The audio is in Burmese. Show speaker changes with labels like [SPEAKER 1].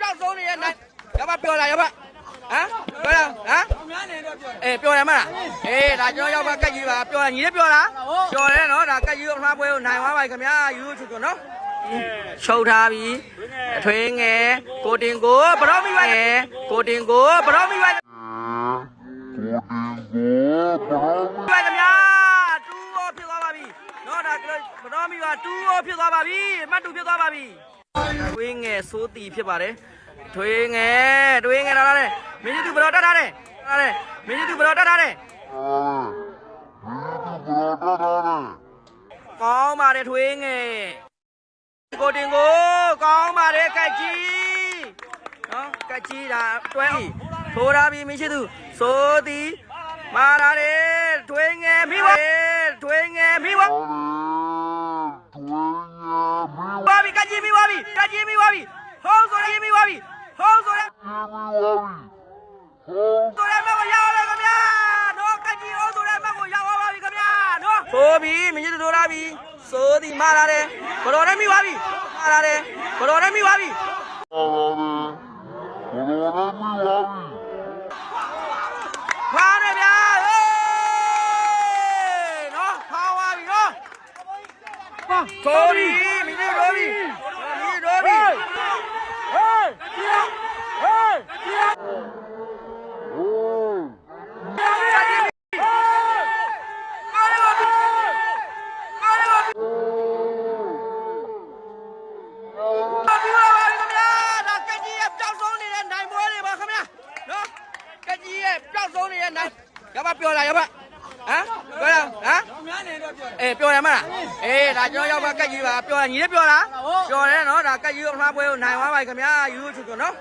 [SPEAKER 1] ကြောက်ဆုံးနေတဲ့နိုင်ရပါပြောလားရပါဟမ်ပြောလားဟမ်အေးပြောတယ်မလားအေးဒါကျွန်တော်ရောက်ပါကတ်ကြီးပါပြောလားညီလေးပြောလားပြောတယ်နော်ဒါကတ်ကြီးကိုလှပွဲကိုနိုင်သွားပါခင်ဗျာယူချူချူနော်ချုပ်ထားပြီအထွေးငယ်ကိုတင်ကိုဘရော့မိပါကိုတင်ကိုဘရော့မိပါကိုတင်ကိုဘရော့မိပါခင်ဗျာတူရောဖြစ်သွားပါပြီနော်ဒါကဘရော့မိပါတူရောဖြစ်သွားပါပြီမတ်တူဖြစ်သွားပါပြီ ထွေးငယ်စိုးတီဖြစ်ပါတယ်ထွေးငယ်ထွေးငယ်လာတယ်မင်းကြီးသူဘရောတက်ထားတယ်ထားတယ်မင်းကြီးသူဘရောတက်ထားတယ်ကောင်းပါတယ်ထွေးငယ်ကိုတင်ကိုကောင်းပါတယ်ကက်ကြီးနော်ကက်ကြီးဒါတွဲပြီထိုးထားပြီမရှိသူစိုးသည်မာလာတယ်ထွေးငယ်မိပါထွေးငယ်မိပါပါ ပြီကက်ကြီးမိပါပြီကက်ကြီးမိပါပြီဟောဆိုရင်မိပါပြီဟောဆိုရင်ဆိုရင်မကိုရောက်လာခင်ဗျာနော်ကက်ကြီးဟောဆိုရင်မကိုရောက်ပါပြီခင်ဗျာနော်ထိုးပြီမရှိသူထိုးထားပြီစိုးသည်မာလာတယ်ဘတော်နဲ့မိပါပြီမာလာတယ်ဘတော်နဲ့မိပါပြီဖားတယ်ဗျာဟေးနော်ဖားသွားပြီနော်ထိုးပြီမင်းတို့ထိုးပြီ ပျောက်ဆုံးနေတဲ့နိုင်ရပါပြောတာရပါဟမ်ပြောရဟမ်အေးပြောတယ်မလားအေးဒါကျွန်တော်ရောက်ကကကြီးပါပြောညီလေးပြောလားပြောတယ်နော်ဒါကကြီးအမှားပွဲကိုနိုင်သွားပါပြီခင်ဗျာယူချွတ်ချွတ်နော်